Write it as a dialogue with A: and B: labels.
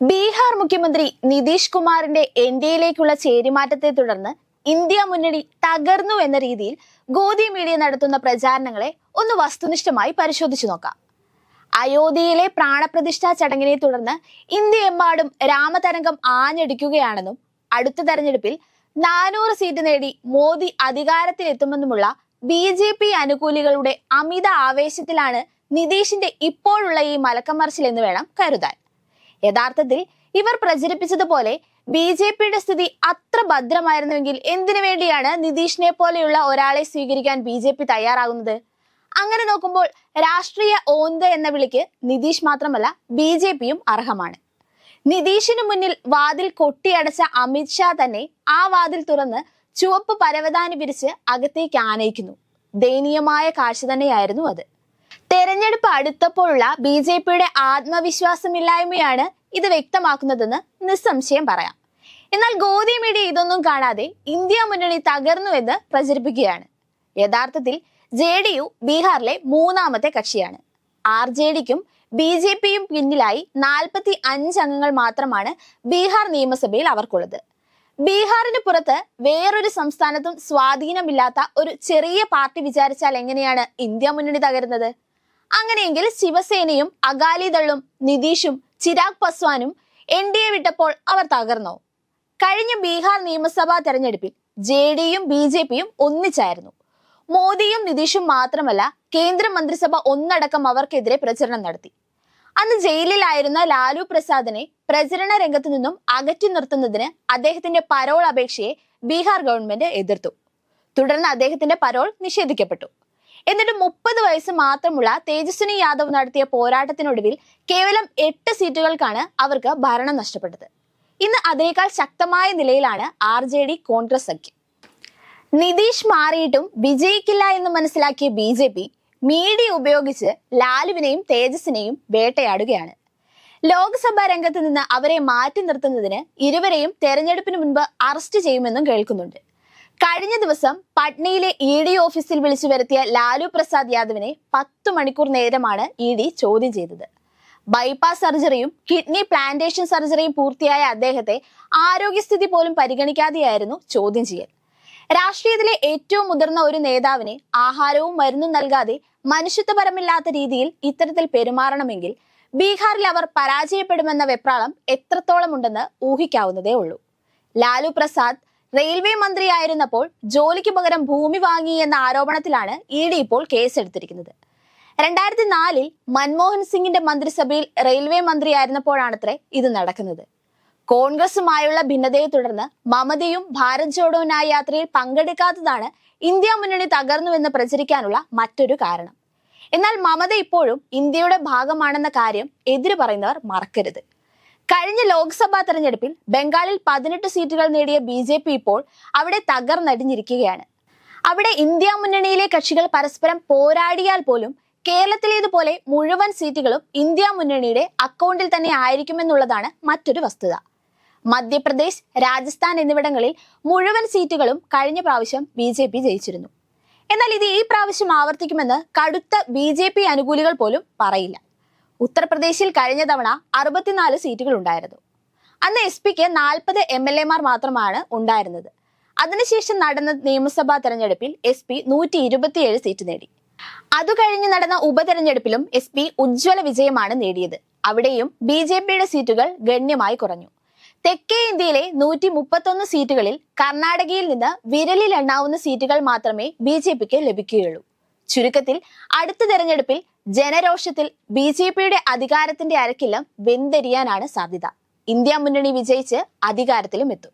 A: ബീഹാർ മുഖ്യമന്ത്രി നിതീഷ് കുമാറിന്റെ എയിലേക്കുള്ള ചേരിമാറ്റത്തെ തുടർന്ന് ഇന്ത്യ മുന്നണി തകർന്നു എന്ന രീതിയിൽ ഗോദി മീഡിയ നടത്തുന്ന പ്രചാരണങ്ങളെ ഒന്ന് വസ്തുനിഷ്ഠമായി പരിശോധിച്ചു നോക്കാം. അയോധ്യയിലെ പ്രാണപ്രതിഷ്ഠാ ചടങ്ങിനെ തുടർന്ന് ഇന്ത്യയെമ്പാടും രാമതരംഗം ആഞ്ഞടിക്കുകയാണെന്നും അടുത്ത തെരഞ്ഞെടുപ്പിൽ നാനൂറ് സീറ്റ് നേടി മോദി അധികാരത്തിലെത്തുമെന്നുമുള്ള ബി ജെ പി അനുകൂലികളുടെ അമിത ആവേശത്തിലാണ് നിതീഷിന്റെ ഇപ്പോഴുള്ള ഈ മലക്കമറിച്ചിൽ എന്ന് വേണം കരുതാൻ. യഥാർത്ഥത്തിൽ ഇവർ പ്രചരിപ്പിച്ചതുപോലെ ബി ജെ പിയുടെ സ്ഥിതി അത്ര ഭദ്രമായിരുന്നുവെങ്കിൽ എന്തിനു വേണ്ടിയാണ് നിതീഷിനെ പോലെയുള്ള ഒരാളെ സ്വീകരിക്കാൻ ബി ജെ പി തയ്യാറാകുന്നത്? അങ്ങനെ നോക്കുമ്പോൾ രാഷ്ട്രീയ ഓന്ത് എന്ന വിളിക്ക് നിതീഷ് മാത്രമല്ല ബി ജെ പിയും അർഹമാണ്. നിതീഷിന് മുന്നിൽ വാതിൽ കൊട്ടിയടച്ച അമിത്ഷാ തന്നെ ആ വാതിൽ തുറന്ന് ചുവപ്പ് പരവതാനി വിരിച്ച് അകത്തേക്ക് ആനയിക്കുന്നു. ദയനീയമായ കാഴ്ച തന്നെയായിരുന്നു അത്. തെരഞ്ഞെടുപ്പ് അടുത്തപ്പോഴുള്ള ബി ജെ പിയുടെ ആത്മവിശ്വാസമില്ലായ്മയാണ് ഇത് വ്യക്തമാക്കുന്നതെന്ന് നിസ്സംശയം പറയാം. എന്നാൽ ഗോദി മീഡിയ ഇതൊന്നും കാണാതെ ഇന്ത്യ മുന്നണി തകർന്നുവെന്ന് പ്രചരിപ്പിക്കുകയാണ്. യഥാർത്ഥത്തിൽ ജെ ഡി യു ബീഹാറിലെ മൂന്നാമത്തെ കക്ഷിയാണ്. ആർ ജെ ഡിക്കും ബി ജെ പിയും പിന്നിലായി നാൽപ്പത്തി അഞ്ച് അംഗങ്ങൾ മാത്രമാണ് ബീഹാർ നിയമസഭയിൽ അവർക്കുള്ളത്. ബീഹാറിന് പുറത്ത് വേറൊരു സംസ്ഥാനത്തും സ്വാധീനമില്ലാത്ത ഒരു ചെറിയ പാർട്ടി വിചാരിച്ചാൽ എങ്ങനെയാണ് ഇന്ത്യ മുന്നണി തകരുന്നത്? അങ്ങനെയെങ്കിൽ ശിവസേനയും അകാലിദളും നിതീഷും ചിരാഗ് പസ്വാനും എൻ ഡി എ വിട്ടപ്പോൾ അവർ തകർന്നു. കഴിഞ്ഞ ബീഹാർ നിയമസഭാ തെരഞ്ഞെടുപ്പിൽ ജെ ഡിയും ബി ജെ പിയും ഒന്നിച്ചായിരുന്നു. മോദിയും നിതീഷും മാത്രമല്ല കേന്ദ്ര മന്ത്രിസഭ ഒന്നടക്കം അവർക്കെതിരെ പ്രചരണം നടത്തി. അന്ന് ജയിലിലായിരുന്ന ലാലു പ്രസാദിനെ പ്രചരണ രംഗത്തു നിന്നും അകറ്റി നിർത്തുന്നതിന് അദ്ദേഹത്തിന്റെ പരോൾ അപേക്ഷയെ ബീഹാർ ഗവൺമെന്റ് എതിർത്തു. തുടർന്ന് അദ്ദേഹത്തിന്റെ പരോൾ നിഷേധിക്കപ്പെട്ടു. എന്നിട്ട് മുപ്പത് വയസ്സ് മാത്രമുള്ള തേജസ്വിനി യാദവ് നടത്തിയ പോരാട്ടത്തിനൊടുവിൽ കേവലം എട്ട് സീറ്റുകൾക്കാണ് അവർക്ക് ഭരണം നഷ്ടപ്പെട്ടത്. ഇന്ന് അതേക്കാൾ ശക്തമായ നിലയിലാണ് ആർ ജെ ഡി കോൺഗ്രസ് സഖ്യം. നിതീഷ് മാറിയിട്ടും വിജയിക്കില്ല എന്ന് മനസ്സിലാക്കിയ ബി ജെ പി മീഡിയ ഉപയോഗിച്ച് ലാലുവിനെയും തേജസിനെയും വേട്ടയാടുകയാണ്. ലോക്സഭാ രംഗത്ത് നിന്ന് അവരെ മാറ്റി നിർത്തുന്നതിന് ഇരുവരെയും തെരഞ്ഞെടുപ്പിന് മുൻപ് അറസ്റ്റ് ചെയ്യുമെന്നും കേൾക്കുന്നുണ്ട്. കഴിഞ്ഞ ദിവസം പട്നയിലെ ഇ ഡി ഓഫീസിൽ വിളിച്ചു വരുത്തിയ ലാലു പ്രസാദ് യാദവിനെ പത്തു മണിക്കൂർ നേരമാണ് ഇ ഡി ചോദ്യം ചെയ്തത്. ബൈപ്പാസ് സർജറിയും കിഡ്നി പ്ലാന്റേഷൻ സർജറിയും പൂർത്തിയായ അദ്ദേഹത്തെ ആരോഗ്യസ്ഥിതി പോലും പരിഗണിക്കാതെയായിരുന്നു ചോദ്യം ചെയ്യൽ. രാഷ്ട്രീയത്തിലെ ഏറ്റവും മുതിർന്ന ഒരു നേതാവിനെ ആഹാരവും മരുന്നും നൽകാതെ മനുഷ്യത്വപരമില്ലാത്ത രീതിയിൽ ഇത്തരത്തിൽ പെരുമാറണമെങ്കിൽ ബീഹാറിൽ അവർ പരാജയപ്പെടുമെന്ന വെപ്രാളം എത്രത്തോളം ഉണ്ടെന്ന് ഊഹിക്കാവുന്നതേ ഉള്ളൂ. ലാലു പ്രസാദ് റെയിൽവേ മന്ത്രിയായിരുന്നപ്പോൾ ജോലിക്ക് പകരം ഭൂമി വാങ്ങി എന്ന ആരോപണത്തിലാണ് ഇ ഡി ഇപ്പോൾ കേസെടുത്തിരിക്കുന്നത്. രണ്ടായിരത്തി നാലിൽ മൻമോഹൻ സിംഗിന്റെ മന്ത്രിസഭയിൽ റെയിൽവേ മന്ത്രിയായിരുന്നപ്പോഴാണത്രേ ഇത് നടക്കുന്നത്. കോൺഗ്രസുമായുള്ള ഭിന്നതയെ തുടർന്ന് മമതയും ഭാരത് ജോഡോ ന്യായ് യാത്രയിൽ പങ്കെടുക്കാത്തതാണ് ഇന്ത്യ മുന്നണി തകർന്നുവെന്ന് പ്രചരിക്കാനുള്ള മറ്റൊരു കാരണം. എന്നാൽ മമത ഇപ്പോഴും ഇന്ത്യയുടെ ഭാഗമാണെന്ന കാര്യം എതിര് പറയുന്നവർ മറക്കരുത്. കഴിഞ്ഞ ലോക്സഭാ തെരഞ്ഞെടുപ്പിൽ ബംഗാളിൽ പതിനെട്ട് സീറ്റുകൾ നേടിയ ബി ജെ പി ഇപ്പോൾ അവിടെ തകർന്നടിഞ്ഞിരിക്കുകയാണ്. അവിടെ ഇന്ത്യ മുന്നണിയിലെ കക്ഷികൾ പരസ്പരം പോരാടിയാൽ പോലും കേരളത്തിലേതുപോലെ മുഴുവൻ സീറ്റുകളും ഇന്ത്യ മുന്നണിയുടെ അക്കൗണ്ടിൽ തന്നെ ആയിരിക്കുമെന്നുള്ളതാണ് മറ്റൊരു വസ്തുത. മധ്യപ്രദേശ് രാജസ്ഥാൻ എന്നിവിടങ്ങളിൽ മുഴുവൻ സീറ്റുകളും കഴിഞ്ഞ പ്രാവശ്യം ബി ജെ പി ജയിച്ചിരുന്നു. എന്നാൽ ഇത് ഈ പ്രാവശ്യം ആവർത്തിക്കുമെന്ന് കടുത്ത ബി ജെ പി അനുകൂലികൾ പോലും പറയില്ല. ഉത്തർപ്രദേശിൽ കഴിഞ്ഞ തവണ അറുപത്തിനാല് സീറ്റുകൾ ഉണ്ടായിരുന്നു. അന്ന് എസ് പിക്ക് നാൽപ്പത് എം എൽ എമാർ മാത്രമാണ് ഉണ്ടായിരുന്നത്. അതിനുശേഷം നടന്ന നിയമസഭാ തെരഞ്ഞെടുപ്പിൽ എസ് പി നൂറ്റി ഇരുപത്തിയേഴ് സീറ്റ് നേടി. അതു കഴിഞ്ഞ് നടന്ന ഉപതെരഞ്ഞെടുപ്പിലും എസ് പി ഉജ്ജ്വല വിജയമാണ് നേടിയത്. അവിടെയും ബി ജെ പിയുടെ സീറ്റുകൾ ഗണ്യമായി കുറഞ്ഞു. തെക്കേ ഇന്ത്യയിലെ നൂറ്റി മുപ്പത്തൊന്ന് സീറ്റുകളിൽ കർണാടകയിൽ നിന്ന് വിരലിൽ എണ്ണാവുന്ന സീറ്റുകൾ മാത്രമേ ബി ജെ പിക്ക് ലഭിക്കുകയുള്ളൂ. ചുരുക്കത്തിൽ അടുത്ത തെരഞ്ഞെടുപ്പിൽ ജനരോഷത്തിൽ ബി ജെ പിയുടെ അധികാരത്തിന്റെ അരക്കില്ലം വെന്തെരിയാനാണ് സാധ്യത. ഇന്ത്യ മുന്നണി വിജയിച്ച് അധികാരത്തിലും എത്തും.